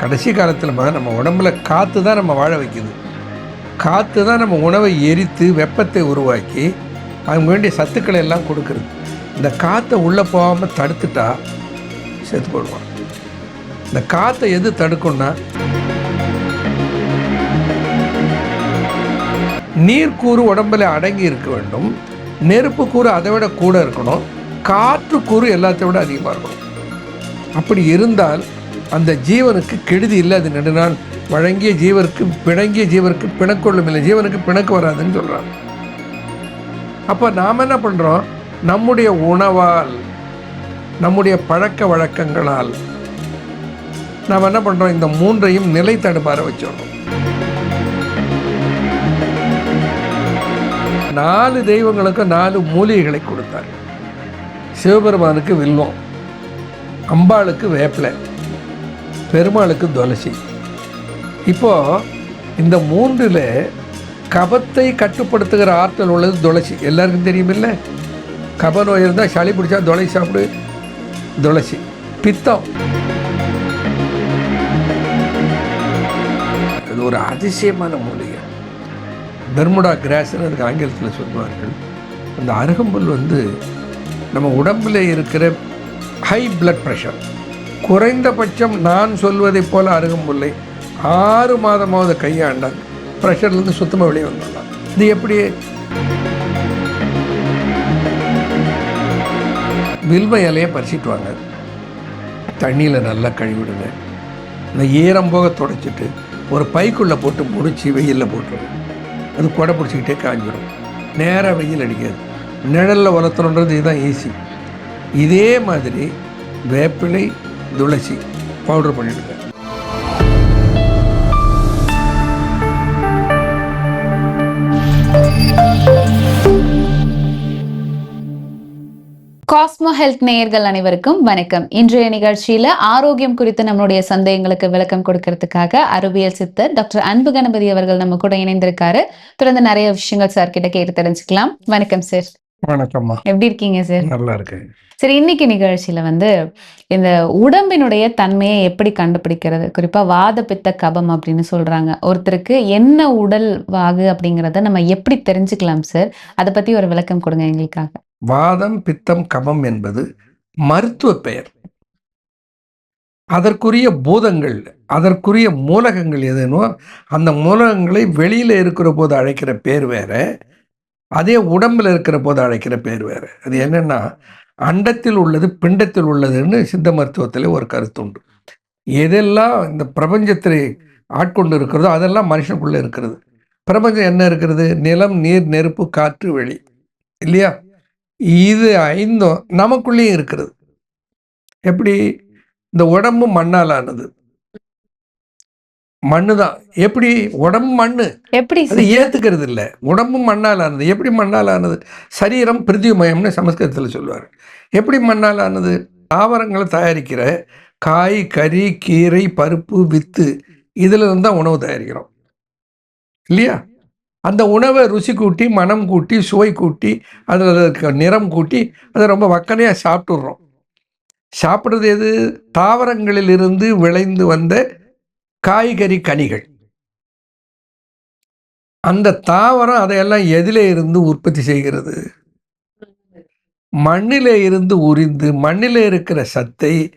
கடைசி காலத்தில் நம்ம உடம்புல காற்று தான் நம்ம வாழ வைக்குது. காற்று தான் நம்ம உணவை எரித்து வெப்பத்தை உருவாக்கி அவங்க வேண்டிய சத்துக்களை எல்லாம் கொடுக்குறது. இந்த காற்றை உள்ளே போகாமல் தடுத்துட்டா செத்து போடுவான். இந்த காற்றை எது தடுக்கும்னா நீர்க்கூறு உடம்புல அடங்கி இருக்க வேண்டும். நெருப்பு கூறு அதை விட கூட இருக்கணும். காற்று கூறு எல்லாத்தை விட அதிகமாக இருக்கணும். அப்படி இருந்தால் அந்த ஜீவனுக்கு கெடுதி இல்லை. அது நெடுநாள் வழங்கிய ஜீவருக்கு பிணங்கிய ஜீவருக்கு பிணக்கொள்ளும் இல்லை. ஜீவனுக்கு பிணக்கு வராதுன்னு சொல்கிறாங்க அப்போ நாம் என்ன பண்ணுறோம் நம்முடைய உணவால் நம்முடைய பழக்க வழக்கங்களால் நாம் என்ன பண்ணுறோம் இந்த மூன்றையும் நிலை தடுப்பார வச்சிடறோம் நாலு தெய்வங்களுக்கு நாலு மூலிகைகளை கொடுத்தார். சிவபெருமானுக்கு வில்வம் அம்பாளுக்கு வேப்பிலை. பெருமாளுக்கு துளசி. இப்போது இந்த மூன்றில் கபத்தை கட்டுப்படுத்துகிற ஆற்றல் உள்ளது துளசி. எல்லாருக்கும் தெரியுமில்ல? கப நோய் இருந்தால் சளி பிடிச்சா துளசி சாப்பிடு. துளசி. பித்தம். இது ஒரு அதிசயமான மூலிகை. பெர்முடா கிராஸ்னு அதுக்கு ஆங்கிலத்தில் சொல்லுவார்கள் அந்த அருகம்புல் வந்து நம்ம உடம்பில் இருக்கிற ஹை பிளட் ப்ரெஷர் குறைந்தபட்சம் நான் சொல்வதைப் போல அருகம்புல்லை ஆறு மாதமாவது கையாண்டால் ப்ரெஷர்லேருந்து சுத்தமாக வெளியே வந்துடலாம். இது எப்படி? வில்வ இலையை பறிச்சிட்டு வாங்க. தண்ணியில் நல்லா கழுவிடுங்க. இந்த ஈரம் போக தொடச்சிட்டு ஒரு பைக்குள்ளே போட்டு முடிச்சு வெயிலில் போட்டுருங்க. அது கொடை பிடிச்சிக்கிட்டே காஞ்சிடும் நேராக வெயில் அடிக்காது. நிழலில் வளர்த்தணுன்றது இதுதான் ஈஸி இதே மாதிரி வேப்பிலை துளசி பவுடர் பண்ணிவிடுங்க காஸ்மோ ஹெல்த் நேயர்கள் அனைவருக்கும் வணக்கம். இன்றைய நிகழ்ச்சியில ஆரோக்கியம் குறித்து நம்மளுடைய சந்தேகங்களுக்கு விளக்கம் கொடுக்கறதுக்காக அறிவியல் சித்தர் டாக்டர் அன்பு கணபதி அவர்கள் நம்ம கூட இணைந்திருக்காரு. தொடர்ந்து நிறைய விஷயங்கள் சார் கிட்ட கேட்டு தெரிஞ்சுக்கலாம். வணக்கம் சார் வணக்கம்மா. எப்படி இருக்கீங்க சார்? நல்லா இருக்கேன் சரி இன்னைக்கு நிகழ்ச்சியில வந்து இந்த உடம்பினுடைய தன்மையை எப்படி கண்டுபிடிக்கிறது? குறிப்பா வாத பித்த கபம் அப்படின்னு சொல்றாங்க. ஒருத்தருக்கு என்ன உடல் வாகு அப்படிங்கறத நம்ம எப்படி தெரிஞ்சுக்கலாம் சார்? அதை பத்தி ஒரு விளக்கம் கொடுங்க எங்களுக்காக. வாதம் பித்தம் கபம் என்பது மருத்துவ பெயர். அதற்குரிய பூதங்கள் அதற்குரிய மூலகங்கள் எதுனோ அந்த மூலகங்களை வெளியில் இருக்கிற போது அழைக்கிற பேர் வேற. அதே உடம்பில் இருக்கிற போது அழைக்கிற பேர் வேறு. அது என்னென்னா அண்டத்தில் உள்ளது பிண்டத்தில் உள்ளதுன்னு சித்த மருத்துவத்தில் ஒரு கருத்து உண்டு. எதெல்லாம் இந்த பிரபஞ்சத்தில் ஆட்கொண்டு இருக்கிறதோ அதெல்லாம் மனுஷனுக்குள்ளே இருக்கிறது. பிரபஞ்சம் என்ன இருக்கிறது? நிலம் நீர் நெருப்பு காற்று வெளி. இல்லையா? இது ஐந்தும் நமக்குள்ளேயும் இருக்கிறது. எப்படி? இந்த உடம்பு மண்ணால் ஆனது மண்ணு தான் எப்படி உடம்பு மண்ணு? எப்படி அது ஏத்துக்கிறது இல்லை. உடம்பு மண்ணால் ஆனது. எப்படி மண்ணால் ஆனது? சரீரம் பிரிதிமயம்னு சமஸ்கிருதத்தில் சொல்லுவார். எப்படி மண்ணால் ஆனது? தாவரங்களை தயாரிக்கிற காய் கறி கீரை பருப்பு வித்து இதில் இருந்து தான் உணவு தயாரிக்கிறோம். இல்லையா? அந்த உணவை ருசி கூட்டி மனம் கூட்டி சுவை கூட்டி அதில் இருக்க நிறம் கூட்டி அதை ரொம்ப வக்கனையாக சாப்பிட்டுடுறோம். சாப்பிட்றது எது? தாவரங்களிலிருந்து விளைந்து வந்த காய்கறி கனிகள். அந்த தாவரம் அதையெல்லாம் எதிலே இருந்து உற்பத்தி செய்கிறது. மண்ணிலே இருந்து உரிந்து மண்ணிலே இருக்கிற சத்தை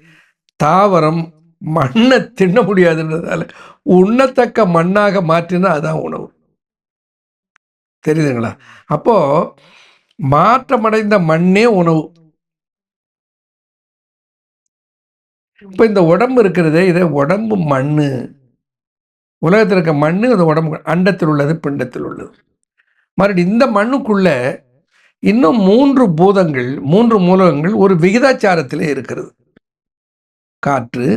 தாவரம் மண்ணை தின்ன முடியாதுன்றதால உண்ணத்தக்க மண்ணாக மாற்றினா அதான் உணவு. தெரியுதுங்களா? அப்போ மாற்றமடைந்த மண்ணே உணவு. இப்போ இந்த உடம்பு இருக்கிறதே இதே உடம்பு மண்ணு. உலகத்தில் இருக்க மண்ணு அந்த உடம்பு அண்டத்தில் உள்ளது பிண்டத்தில் உள்ளது. மறுபடியும் இந்த மண்ணுக்குள்ள இன்னும் மூன்று பூதங்கள் மூன்று மூலகங்கள் ஒரு விகிதாச்சாரத்திலே இருக்கிறது. காற்று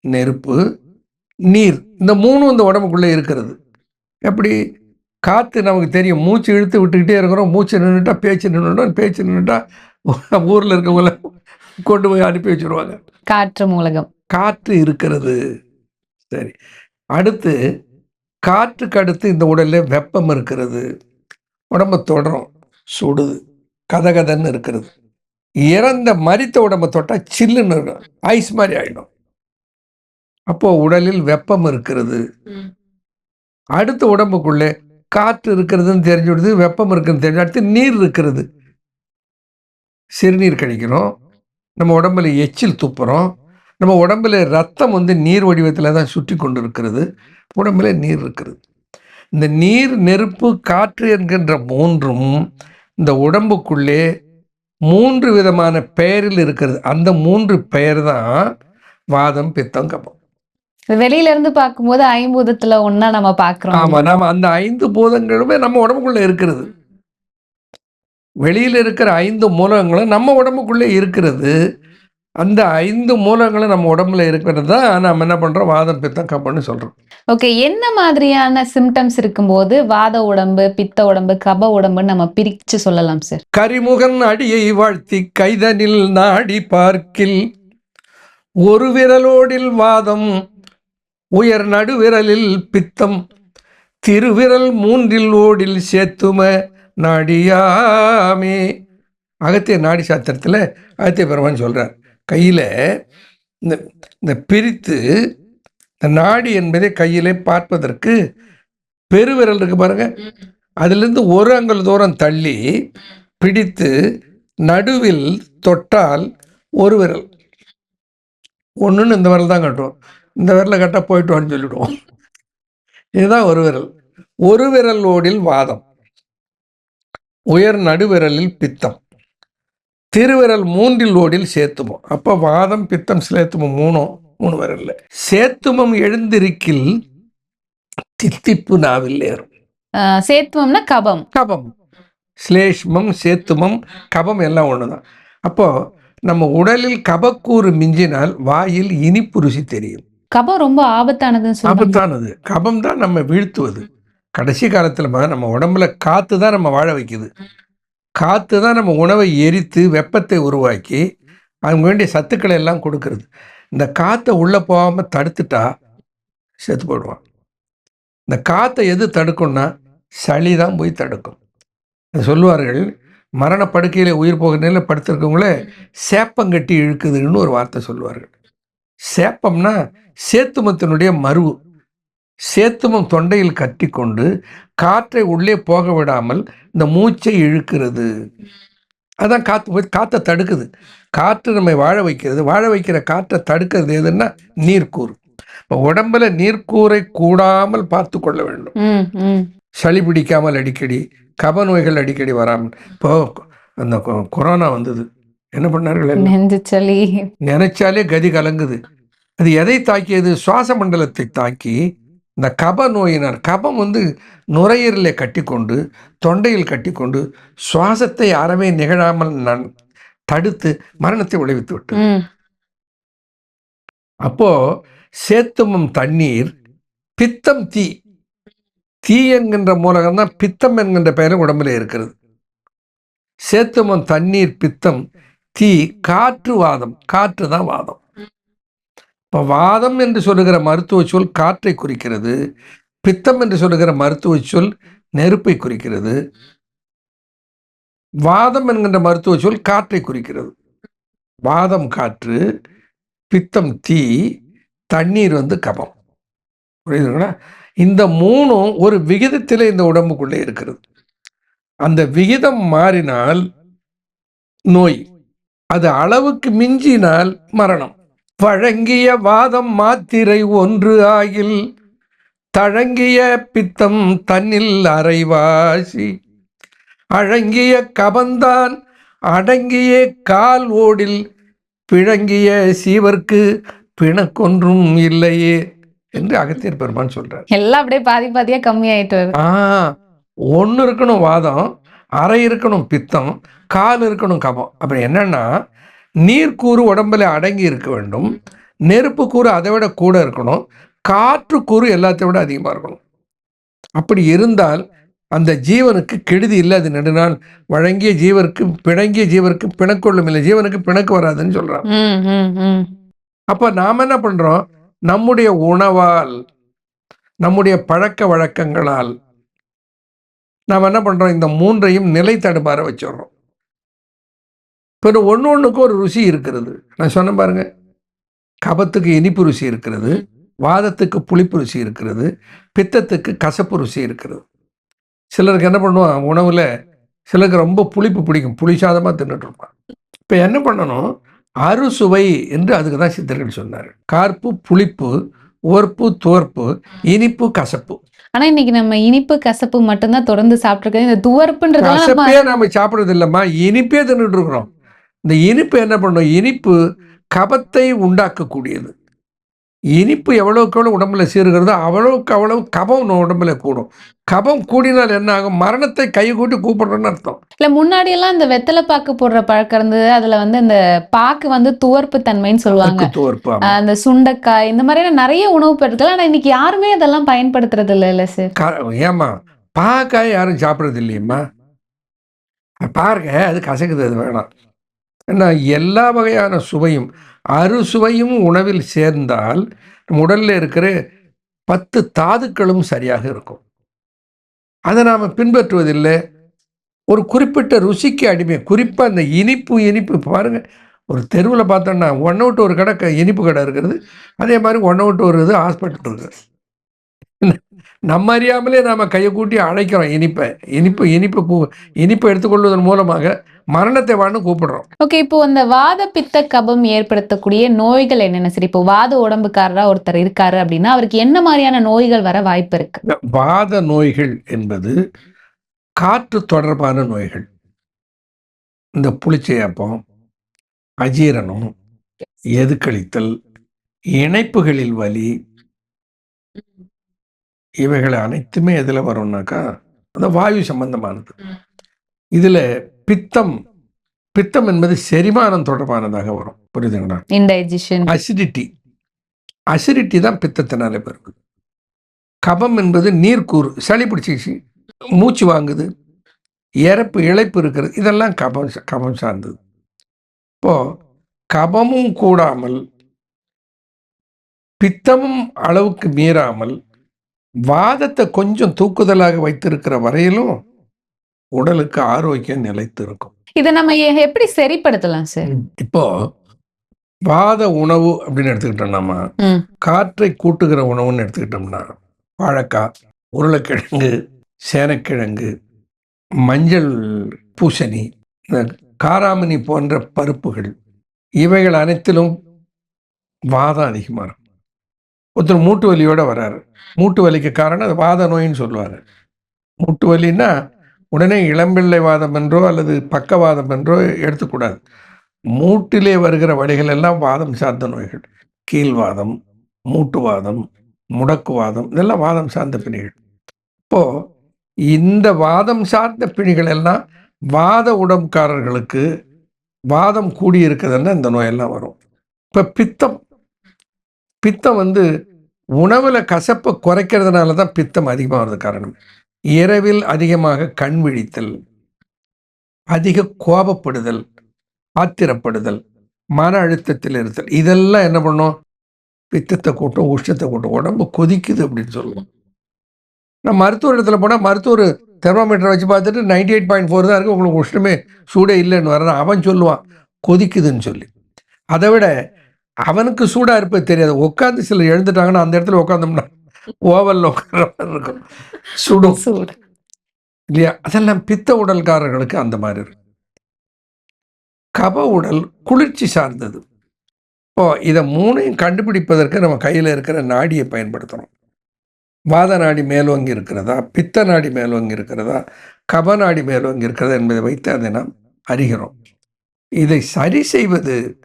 நெருப்பு நீர் இந்த மூணும் இந்த உடம்புக்குள்ளே இருக்கிறது. எப்படி? காற்று நமக்கு தெரியும். மூச்சு இழுத்து விட்டுக்கிட்டே இருக்கிறோம். மூச்சு நின்றுட்டா பேச்சு நின்றுட்டோம் பேச்சு நின்றுட்டா ஊரில் இருக்கவங்கள கொண்டு போய் அனுப்பி வச்சுருவாங்க. காற்று மூலகம். காற்று இருக்கிறது. சரி. அடுத்து காற்றுக்கு அடுத்து இந்த உடல்ல வெப்பம் இருக்கிறது. உடம்ப தொடரும் சுடுது கதகதன்னு இருக்கிறது. இறந்த மரித்த உடம்ப தொட்டா சில்லுன்னு இருக்கும். ஐஸ் மாதிரி ஆயிடும். அப்போ உடலில் வெப்பம் இருக்கிறது. அடுத்த உடம்புக்குள்ளே காற்று இருக்கிறதுன்னு தெரிஞ்சு விடுது வெப்பம் இருக்குன்னு தெரிஞ்சு அடுத்து நீர் இருக்கிறது. சிறுநீர் கழிக்கிறோம் நம்ம உடம்புல எச்சில் துப்புறோம். நம்ம உடம்புல ரத்தம் வந்து நீர் வடிவத்தில் தான் சுற்றி கொண்டு இருக்கிறது உடம்புல நீர் இருக்கிறது இந்த நீர் நெருப்பு காற்று என்கின்ற மூன்றும் இந்த உடம்புக்குள்ளே மூன்று விதமான பெயரில் இருக்கிறது. அந்த மூன்று பெயர் தான் வாதம் பித்தம் கபம். வெளியில இருந்து பார்க்கும்போது ஐம்பூதத்துல ஒண்ணா நம்ம பாக்குறோம் ஆமா நாம அந்த ஐந்து பூதங்களுமே நம்ம உடம்புக்குள்ள இருக்கிறது. வெளியில இருக்கிற ஐந்து மூலங்களும் நம்ம உடம்புக்குள்ளே இருக்கிறது. அந்த ஐந்து மூலங்களும் நம்ம உடம்புல இருக்கிறது தான் நம்ம என்ன பண்றோம்? வாதம் பித்தம் கபம்னு சொல்றோம். ஓகே என்ன மாதிரியான சிம்டம்ஸ் இருக்கும்போது வாத உடம்பு பித்த உடம்பு கப உடம்புன்னு நம்ம பிரிச்சு சொல்லலாம் சார் கரிமுகன் அடியை வாழ்த்தி கைதனில் நாடி பார்க்கில். ஒரு விரலோடில் வாதம் உயர் நடுவிரலில் பித்தம். திருவிரல் மூன்றில் ஓடில் சேத்தும. நாடியாமே. அகத்திய நாடி சாத்திரத்தில் அகத்திய பெருமான் சொல்கிறார் கையில் இந்த இந்த பிரித்து இந்த நாடி என்பதை கையிலே பார்ப்பதற்கு பெருவிரல் இருக்கு பாருங்க. அதுலேருந்து ஒரு அங்கல் தூரம் தள்ளி பிடித்து நடுவில் தொட்டால் ஒரு விரல். ஒன்றுன்னு இந்த விரல் தான் கட்டுவோம். இந்த விரலை கட்டால் போயிட்டோன்னு சொல்லிவிடுவோம் இதுதான் ஒரு விரல். ஒரு விரல் ஓடில் வாதம். உயர் நடுவிரலில் பித்தம். திருவிரல் மூன்றில் ஓடில் சேத்துமம். அப்போ வாதம் பித்தம் சிலேத்துமம் மூணும் மூணு விரல்ல. சேத்துமம் எழுந்திருக்கில் தித்திப்பு நாவில் ஏறும். சேத்துவம்னா கபம். கபம். ஸ்லேஷ்மம் சேத்துமம் கபம் எல்லாம் ஒன்று தான் அப்போது நம்ம உடலில் கபக்கூறு மிஞ்சினால் வாயில் இனிப்பு ருசி தெரியும். கபம் ரொம்ப சொல்றாங்க ஆபத்தானது. கபம் தான் நம்ம வீழ்த்துவது. கடைசி காலத்தில் நம்ம உடம்புல காற்று தான் நம்ம வாழ வைக்குது. காற்று தான் நம்ம உணவை எரித்து வெப்பத்தை உருவாக்கி அவங்க வேண்டிய சத்துக்களை எல்லாம் கொடுக்கறது. இந்த காற்றை உள்ளே போகாமல் தடுத்துட்டா செத்து போயிடுவான். இந்த காற்றை எது தடுக்கும்னா சளி தான் போய் தடுக்கும். சொல்லுவார்கள் மரண படுக்கையில் உயிர் போகிற நிலையில் படுத்திருக்கவங்களே சேப்பங்கட்டி இழுக்குதுன்னு ஒரு வார்த்தை சொல்லுவார்கள். சேப்பம்னா சேத்துமத்தினுடைய மருவு. சேத்துமம் தொண்டையில் கட்டிக்கொண்டு காற்றை உள்ளே போக விடாமல் இந்த மூச்சை இழுக்கிறது. அதான் காற்று போய் காற்றை தடுக்குது. காற்று நம்மை வாழ வைக்கிறது. வாழ வைக்கிற காற்றை தடுக்கிறது எதுன்னா நீர்க்கூறு. இப்போ உடம்புல நீர்க்கூரை கூடாமல் பார்த்து கொள்ள வேண்டும். சளி பிடிக்காமல் அடிக்கடி கப நோய்கள் அடிக்கடி வராமல். இப்போ அந்த கொரோனா வந்தது. என்ன பண்ணார்கள் நினைச்சாலே கதி கலங்குது. அது எதை தாக்கியது? சுவாச மண்டலத்தை தாக்கி இந்த கப நோயினர் கபம் வந்து நுரையீரலை கட்டிக்கொண்டு தொண்டையில் கட்டிக்கொண்டு சுவாசத்தை அறவே நிகழாமல் நன் தடுத்து மரணத்தை விளைவித்து விட்டு அப்போ சேத்துமம் தண்ணீர் பித்தம் தீ தீ என்கின்ற மூலகம் தான் பித்தம் என்கின்ற பெயரும் உடம்புல இருக்கிறது. சேத்துமம் தண்ணீர் பித்தம் தீ காற்று வாதம் காற்று தான் வாதம். இப்போ வாதம் என்று சொல்லுகிற மருத்துவ சொல் காற்றை குறிக்கிறது பித்தம் என்று சொல்லுகிற மருத்துவ சொல் நெருப்பை குறிக்கிறது. வாதம் என்கின்ற மருத்துவ சொல் காற்றை குறிக்கிறது. வாதம் காற்று பித்தம் தீ தண்ணீர் வந்து கபம். புரியுதுங்களா இந்த மூணும் ஒரு விகிதத்தில் இந்த உடம்புக்குள்ளே இருக்கிறது. அந்த விகிதம் மாறினால் நோய் அது அளவுக்கு மிஞ்சினால் மரணம். வழங்கிய வாதம் மாத்திரை ஒன்று ஆகில் தழங்கிய பித்தம் தன்னில் அரைவாசி. அழங்கிய கபந்தான் அடங்கிய கால் ஓடில் பிழங்கிய சீவர்க்கு பிணக்கொன்றும் இல்லையே என்று அகத்தியர் பெருமான் சொல்றார். எல்லாம் அப்படியே பாதி பாதியா கம்மியாயிட்டு ஆ ஒன்று இருக்கணும் வாதம் அரை இருக்கணும் பித்தம் கால் இருக்கணும் கபம். அப்புறம் என்னன்னா நீர்க்கூறு உடம்புல அடங்கி இருக்க வேண்டும். நெருப்பு கூறு அதை விட கூட இருக்கணும். காற்று கூறு எல்லாத்தை விட அதிகமாக இருக்கணும். அப்படி இருந்தால் அந்த ஜீவனுக்கு கெடுதி இல்லை. அது நெடுநாள் வழங்கிய ஜீவருக்கு பிணங்கிய ஜீவருக்கு பிணக்கொள்ளும் இல்லை. ஜீவனுக்கு பிணக்கு வராதுன்னு சொல்றான். ம். அப்போ நாம் என்ன பண்ணுறோம் நம்முடைய உணவால் நம்முடைய பழக்க வழக்கங்களால் நாம் என்ன பண்ணுறோம் இந்த மூன்றையும் நிலை தடுமாற வச்சிடுறோம். இப்போ ஒன்று ஒன்றுக்கும் ஒரு ருசி இருக்கிறது. நான் சொன்னேன் பாருங்க. கபத்துக்கு இனிப்பு ருசி இருக்கிறது. வாதத்துக்கு புளிப்பு ருசி இருக்கிறது. பித்தத்துக்கு கசப்பு ருசி இருக்கிறது. சிலருக்கு என்ன பண்ணுவான் உணவில் சிலருக்கு ரொம்ப புளிப்பு பிடிக்கும். புளிசாதமாக தின்னுட்டு இருப்பான் இப்போ என்ன பண்ணணும்? அறுசுவை என்று அதுக்கு தான் சித்தர்கள் சொன்னார் கார்ப்பு புளிப்பு உவர்ப்பு துவர்ப்பு இனிப்பு கசப்பு. ஆனா இன்னைக்கு நம்ம இனிப்பு கசப்பு மட்டும்தான் தொடர்ந்து சாப்பிட்டுருக்கோம். இந்த துவர்ப்புன்றதெல்லாம் நம்ம கசப்பே சாப்பிட்றது இல்லைம்மா இனிப்பே தின்னுட்டு இருக்கிறோம். இந்த இனிப்பு என்ன பண்ணும்? இனிப்பு கபத்தை உண்டாக்கக்கூடியது. இனிப்பு எவ்வளவுக்கு எவ்வளோ உடம்புல சீருகிறதோ அவ்வளவுக்கு அவ்வளவு கபம் உடம்புல கூடும். கபம் கூடினால் என்ன ஆகும்? மரணத்தை கை கூட்டி கூப்பிடுறோன்னு அர்த்தம். இல்ல முன்னாடி எல்லாம் இந்த வெத்தலை பாக்கு போடுற பழக்கம் இருந்தது. அதுல வந்து இந்த பாக்கு வந்து துவர்ப்பு தன்மைன்னு சொல்லுவாங்க. ஆஹ் அந்த சுண்டைக்காய் இந்த மாதிரியான நிறைய உணவு பொருட்கள். ஆனா இன்னைக்கு யாருமே அதெல்லாம் பயன்படுத்துறது இல்ல இல்ல சார் ஏம்மா பாக்காய் யாரும் சாப்பிட்றது இல்லையம்மா? பாருங்க அது கசக்குது அது வேணாம். ஏன்னா எல்லா வகையான சுவையும் அறுசுவையும் உணவில் சேர்ந்தால் நம்ம இருக்கிற பத்து தாதுக்களும் சரியாக இருக்கும். அதை நாம் பின்பற்றுவதில்லை. ஒரு குறிப்பிட்ட ருசிக்கு அடிமை குறிப்பாக அந்த இனிப்பு இனிப்பு. பாருங்கள் ஒரு தெருவில் பார்த்தோன்னா ஒன் விட்டு ஒரு கடை இனிப்பு கடை இருக்கிறது. அதே மாதிரி ஒன் விட்டு ஒரு இது ஹாஸ்பிட்டல் இருக்குது. நம்ம அறியாமலே நாம் கையை கூட்டி அழைக்கிறோம். இனிப்பை இனிப்பு இனிப்பு கூ இனிப்பை எடுத்துக்கொள்வதன் மூலமாக மரணத்தை வான்னு கூப்பிடுறோம். ஓகே இப்போ அந்த வாத பித்த கபம் ஏற்படுத்தக்கூடிய நோய்கள் என்னென்ன? சரி இப்போ வாத உடம்புக்காரரா ஒருத்தர் இருக்காரு அப்படின்னா அவருக்கு என்ன மாதிரியான நோய்கள் வர வாய்ப்பு இருக்கு? வாத நோய்கள் என்பது காற்று தொடர்பான நோய்கள். இந்த புளிச்சையாப்பம் அஜீரணம் எதுக்களித்தல் இணைப்புகளில் வலி இவைகள் அனைத்துமே எதில் வரும்னாக்கா அந்த வாயு சம்பந்தமானது. இதில் பித்தம் பித்தம் என்பது செரிமானம் தொடர்பானதாக வரும். புரியுதுங்களா? அசிடிட்டி அசிடிட்டி தான் பித்தத்தினால வருது. கபம் என்பது நீர்க்கூறு சளி பிடிச்சிச்சு மூச்சு வாங்குது இறப்பு இழைப்பு இருக்கிறது இதெல்லாம் கபம் கபம் சார்ந்தது. இப்போ கபமும் கூடாமல் பித்தமும் அளவுக்கு மீறாமல் வாதத்தை கொஞ்சம் தூக்குதலாக வைத்திருக்கிற வரையிலும் உடலுக்கு ஆரோக்கியம் நிலைத்து இருக்கும் இதை நம்ம எப்படி சரிப்படுத்தலாம் சார் இப்போ வாத உணவு அப்படின்னு எடுத்துக்கிட்டோம்னாமா ம். காற்றை கூட்டுகிற உணவுன்னு எடுத்துக்கிட்டோம்னா வாழைக்காய் உருளைக்கிழங்கு சேனக்கிழங்கு மஞ்சள் பூசணி காராமணி போன்ற பருப்புகள் இவைகள் அனைத்திலும் வாதம் அதிகமாக இருக்கும். ஒருத்தர் மூட்டு வலியோடு வராரு. மூட்டு வலிக்கு காரணம் அது வாத நோயின்னு சொல்லுவாங்க மூட்டு வலின்னா உடனே இளம்பிள்ளை வாதம் என்றோ அல்லது பக்கவாதம் என்றோ எடுத்துக்கூடாது. மூட்டிலே வருகிற வழிகள் எல்லாம் வாதம் சார்ந்த நோய்கள். கீழ்வாதம் மூட்டுவாதம் முடக்குவாதம் இதெல்லாம் வாதம் சார்ந்த பிணிகள். இப்போது இந்த வாதம் சார்ந்த பிணிகள் எல்லாம் வாத உடம்புக்காரர்களுக்கு வாதம் கூடியிருக்குதுன்னா இந்த நோயெல்லாம் வரும். இப்போ பித்தம் பித்தம் வந்து உணவில் கசப்பை குறைக்கிறதுனால தான் பித்தம் அதிகமாக வருது காரணம். இரவில் அதிகமாக கண் விழித்தல் அதிக கோபப்படுதல் ஆத்திரப்படுதல் மன அழுத்தத்தில் இருத்தல். இதெல்லாம் என்ன பண்ணும்? பித்தத்தை கூட்டும் உஷ்ணத்தை கூட்டும். உடம்பு கொதிக்குது அப்படின்னு சொல்லுவோம். நான் மருத்துவர் இடத்துல போனால் மருத்துவர் தெர்மோமீட்டரை வச்சு பார்த்துட்டு நைன்டி எயிட் பாயிண்ட் ஃபோர் தான் இருக்குது உங்களுக்கு உஷ்ணமே சூடே இல்லைன்னு வர்றான் அவன் சொல்லுவான் கொதிக்குதுன்னு சொல்லி. அதை விட அவனுக்கு சூடாக இருப்பது தெரியாது. உட்காந்து சிலர் எழுந்துட்டாங்கன்னா அந்த இடத்துல உட்காந்தோம்னா ஓவலில் உட்கார மாதிரி இருக்கும். சுடும் சூடு. இல்லையா? அதெல்லாம் பித்த உடல்காரர்களுக்கு அந்த மாதிரி இருக்கு கப உடல் குளிர்ச்சி சார்ந்தது. இப்போ இதை மூணையும் கண்டுபிடிப்பதற்கு நம்ம கையில் இருக்கிற நாடியை பயன்படுத்தணும். வாத நாடி மேலோங்கி இருக்கிறதா? பித்த நாடி மேலோங்கி இருக்கிறதா? கப நாடி மேலோங்கி இருக்கிறதா என்பதை வைத்து அதை நாம் அறிகிறோம். இதை சரி செய்வது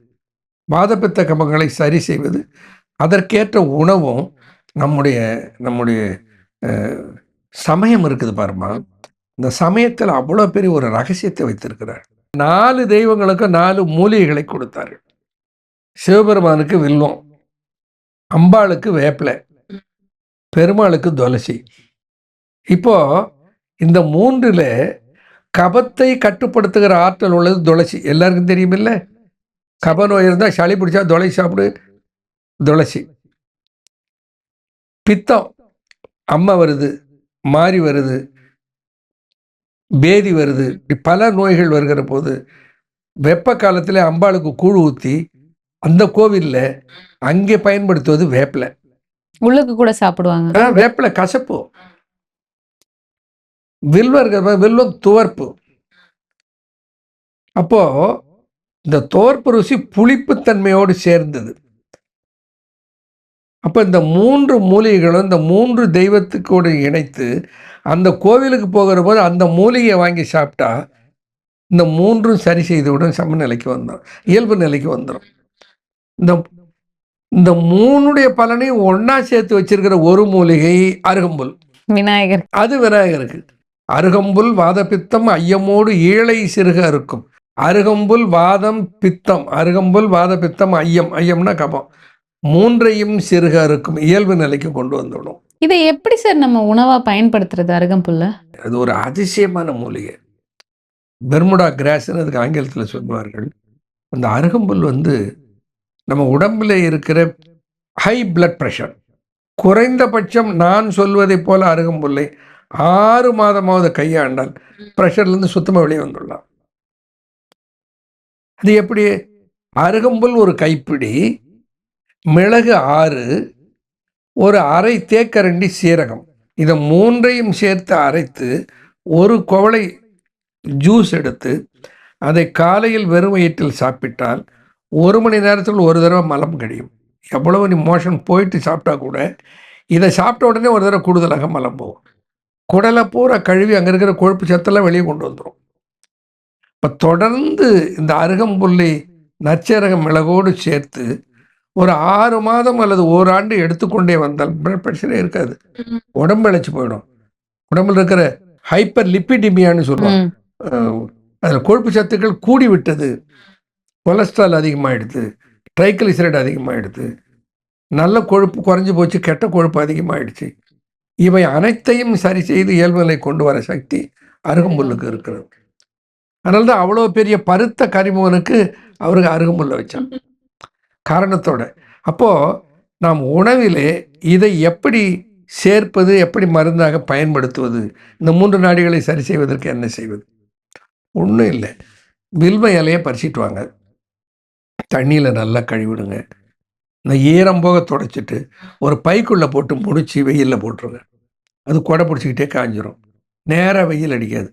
வாதப்பித்த கபங்களை சரி செய்வது அதற்கேற்ற உணவும் நம்முடைய நம்முடைய சமயம் இருக்குது பாருமா. இந்த சமயத்தில் அவ்வளோ பெரிய ஒரு ரகசியத்தை வைத்திருக்கிறார். நாலு தெய்வங்களுக்கு நாலு மூலிகைகளை கொடுத்தார்கள் சிவபெருமானுக்கு வில்வம் அம்பாளுக்கு வேப்பிலை பெருமாளுக்கு துளசி. இப்போ இந்த மூன்றில் கபத்தை கட்டுப்படுத்துகிற ஆற்றல் உள்ளது துளசி. எல்லாருக்கும் தெரியுமில்ல? கப நோய் இருந்தால் சளி பிடிச்சா துளசி சாப்பிடு. துளசி. பித்தம். அம்மை வருது மாறி வருது பேதி வருது. இப்படி பல நோய்கள் வருகிற போது வெப்ப காலத்தில் அம்பாளுக்கு கூழ் ஊற்றி அந்த கோவிலில் அங்கே பயன்படுத்துவது வேப்பிலை. உள்ளுக்கு கூட சாப்பிடுவாங்க. வேப்பிலை கசப்பு. வில்வம் இருக்கிற வில்வம் துவர்ப்பு. அப்போ இந்த துவர்ப்பு ருசி புளிப்புத்தன்மையோடு சேர்ந்தது. அப்போ இந்த மூன்று மூலிகைகளும் இந்த மூன்று தெய்வத்துக்கூட இணைத்து அந்த கோவிலுக்கு போகிற போது அந்த மூலிகையை வாங்கி சாப்பிட்டா இந்த மூன்றும் சரி செய்தவுடன் சமநிலைக்கு வந்துடும் இயல்பு நிலைக்கு வந்துடும் இந்த இந்த மூணுடைய பலனையும் ஒண்ணா சேர்த்து வச்சிருக்கிற ஒரு மூலிகை அருகம்புல். விநாயகர். அது விநாயகருக்கு. அருகம்புல் வாதபித்தம் ஐயமோடு ஈழை சிறுக இருக்கும். அருகம்புல் வாதம் பித்தம். அருகம்புல் வாதபித்தம் ஐயம். ஐயம்னா கபம். மூன்றையும் சிறுக இருக்கும் இயல்பு நிலைக்கு கொண்டு வந்துவிடும். இதை எப்படி சார் நம்ம உணவா பயன்படுத்துறது அருகம்புல்ல? அது ஒரு அதிசயமான மூலிகை. பெர்முடா கிராஸ்ன்னு அதுக்கு ஆங்கிலத்தில் சொல்லுவார்கள் அந்த அருகம்புல் வந்து நம்ம உடம்புல இருக்கிற ஹை பிளட் ப்ரெஷர் குறைந்தபட்சம் நான் சொல்வதைப் போல அருகம்புல்லை. ஆறு மாதமாவது கையாண்டால் ப்ரெஷர்லேருந்து சுத்தமாக வெளியே வந்துடலாம். அது எப்படி? அருகம்புல் ஒரு கைப்பிடி மிளகு ஆறு ஒரு அரை தேக்கரண்டி சீரகம். இதை மூன்றையும் சேர்த்து அரைத்து ஒரு குவளை ஜூஸ் எடுத்து அதை காலையில் வெறும் வயிற்றில் சாப்பிட்டால் ஒரு மணி நேரத்தில் ஒரு தடவை மலம் கழியும் எவ்வளவு நீ மோஷன் போயிட்டு சாப்பிட்டா கூட இதை சாப்பிட்ட உடனே ஒரு தடவை கூடுதலாக மலம் போகும். குடலை பூரா கழுவி அங்கே இருக்கிற கொழுப்பு சத்தெல்லாம் வெளியே கொண்டு வந்துடும் இப்போ தொடர்ந்து இந்த அருகம்புல்லை நச்சரக மிளகோடு சேர்த்து ஒரு ஆறு மாதம் அல்லது ஓராண்டு எடுத்துக்கொண்டே வந்தால் பிளட் ப்ரெஷரே இருக்காது. உடம்பு இழைச்சி போயிடும். உடம்புல இருக்கிற ஹைப்பர் லிப்பிடிமியான்னு சொல்லுவாங்க. ம். அஹ், அதில் கொழுப்பு சத்துக்கள் கூடி விட்டது கொலஸ்ட்ரால் அதிகமாகிடுது ட்ரைக்ளிசரைடு அதிகமாகிடுது நல்ல கொழுப்பு குறைஞ்சி போச்சு கெட்ட கொழுப்பு அதிகமாகிடுச்சு இவை அனைத்தையும் சரி செய்து இயல்பு நிலை கொண்டு வர சக்தி அருகம்புல்லுக்கு இருக்கிறது. அதனால தான் அவ்வளோ பெரிய பருத்த கரிமோனுக்கு அவருக்கு அருகமுள்ள வச்சான். காரணத்தோட. அப்போது நாம் உணவிலே இதை எப்படி சேர்ப்பது எப்படி மருந்தாக பயன்படுத்துவது இந்த மூன்று நாடிகளை சரி செய்வதற்கு என்ன செய்வது? ஒன்றும் இல்லை. வில்வ இலையை பறிச்சிட்டு வாங்க. தண்ணியில் நல்லா கழுவிடுங்க. இந்த ஈரம் போக துடைச்சிட்டு ஒரு பைக்குள்ளே போட்டு முடிச்சு வெயிலில் போட்டுருங்க. அது கொடை பிடிச்சிக்கிட்டே காஞ்சிரும். நேராக வெயில் அடிக்காது.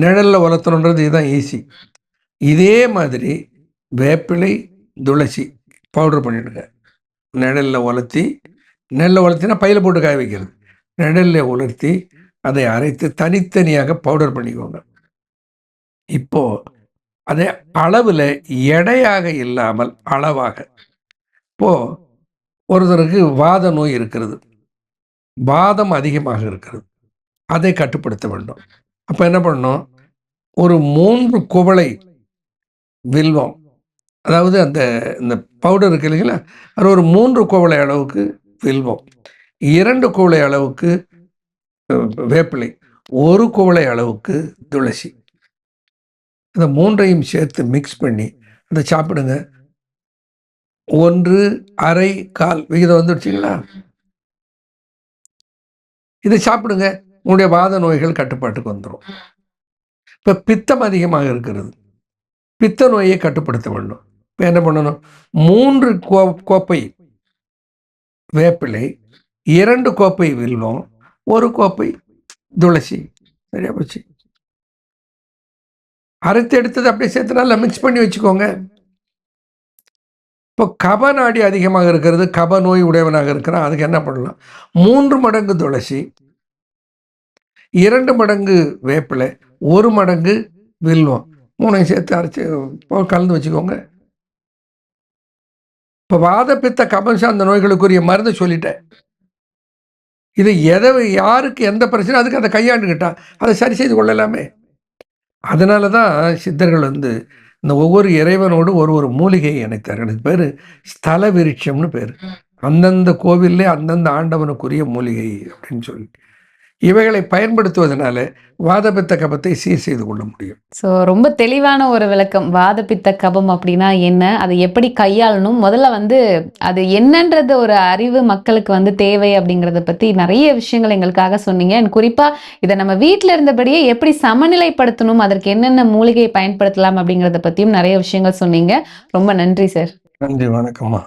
நிழலில் வளர்த்தணுன்றது இதுதான் ஈஸி இதே மாதிரி வேப்பிலை துளசி பவுடர் பண்ணிவிடுங்க நிழலில் உலர்த்தி நெல்லை உலர்த்தினா பையில் போட்டு காய வைக்கிறது. நிழலில் உலர்த்தி அதை அரைத்து தனித்தனியாக பவுடர் பண்ணிக்கோங்க. இப்போது அதே அளவில் எடையாக இல்லாமல் அளவாக. இப்போது ஒருத்தருக்கு வாத நோய் இருக்கிறது. வாதம் அதிகமாக இருக்கிறது. அதை கட்டுப்படுத்த வேண்டும். அப்போ என்ன பண்ணணும்? ஒரு மூன்று குவளை வில்வம். அதாவது அந்த இந்த பவுடர் இருக்கு இல்லைங்களா? அது ஒரு மூன்று குவளை அளவுக்கு வில்வம். இரண்டு குவளை அளவுக்கு வேப்பிலை. ஒரு குவளை அளவுக்கு துளசி. இந்த மூன்றையும் சேர்த்து மிக்ஸ் பண்ணி அதை சாப்பிடுங்க. ஒன்று அரை கால். விகிதம் வந்துடுச்சிங்களா இதை சாப்பிடுங்க. உங்களுடைய வாத நோய்கள் கட்டுப்பாட்டுக்கு வந்துடும் இப்போ பித்தம் அதிகமாக இருக்கிறது. பித்த நோயை கட்டுப்படுத்த வேண்டும். இப்போ என்ன பண்ணணும்? மூன்று கோ கோப்பை வேப்பிலை இரண்டு கோப்பை வில்வம் ஒரு கோப்பை துளசி. சரியா போச்சு? அரைத்து எடுத்தது அப்படியே சேர்த்து நல்லா மிக்ஸ் பண்ணி வச்சுக்கோங்க. இப்போ கப நாடி அதிகமாக இருக்கிறது. கப நோய் உடையவனாக இருக்கிறான். அதுக்கு என்ன பண்ணலாம்? மூன்று மடங்கு துளசி இரண்டு மடங்கு வேப்பிலை ஒரு மடங்கு வில்வம். மூணையும் சேர்த்து அரைச்சி கலந்து வச்சுக்கோங்க. இப்போ வாத பித்த கபம் சார்ந்த நோய்களுக்குரிய மருந்து சொல்லிட்டேன். இது எதை யாருக்கு எந்த பிரச்சனை அதுக்கு அதை கையாண்டுக்கிட்டா அதை சரி செய்து கொள்ளலாமே. அதனால தான் சித்தர்கள் வந்து இந்த ஒவ்வொரு இறைவனோடு ஒரு ஒரு மூலிகையை இணைத்தார்கள். இதுக்கு பேர் ஸ்தல விருட்சம்னு பேர். அந்தந்த கோவில்லே அந்தந்த ஆண்டவனுக்குரிய மூலிகை அப்படின்னு சொல்லி. இவைகளை பயன்படுத்துவதனால வாதபித்த கபத்தை சீர் செய்து கொள்ள முடியும். ஸோ ரொம்ப தெளிவான ஒரு விளக்கம். வாதப்பித்த கபம் அப்படின்னா என்ன? அதை எப்படி கையாளணும்? முதல்ல வந்து அது என்னன்றது ஒரு அறிவு மக்களுக்கு வந்து தேவை அப்படிங்கிறத பற்றி நிறைய விஷயங்கள் எங்களுக்காக சொன்னீங்க. அண்ட் குறிப்பாக இதை நம்ம வீட்டில் இருந்தபடியே எப்படி சமநிலைப்படுத்தணும்? அதற்கு என்னென்ன மூலிகையை பயன்படுத்தலாம் அப்படிங்கிறத பற்றியும் நிறைய விஷயங்கள் சொன்னீங்க. ரொம்ப நன்றி சார். நன்றி வணக்கம்மா.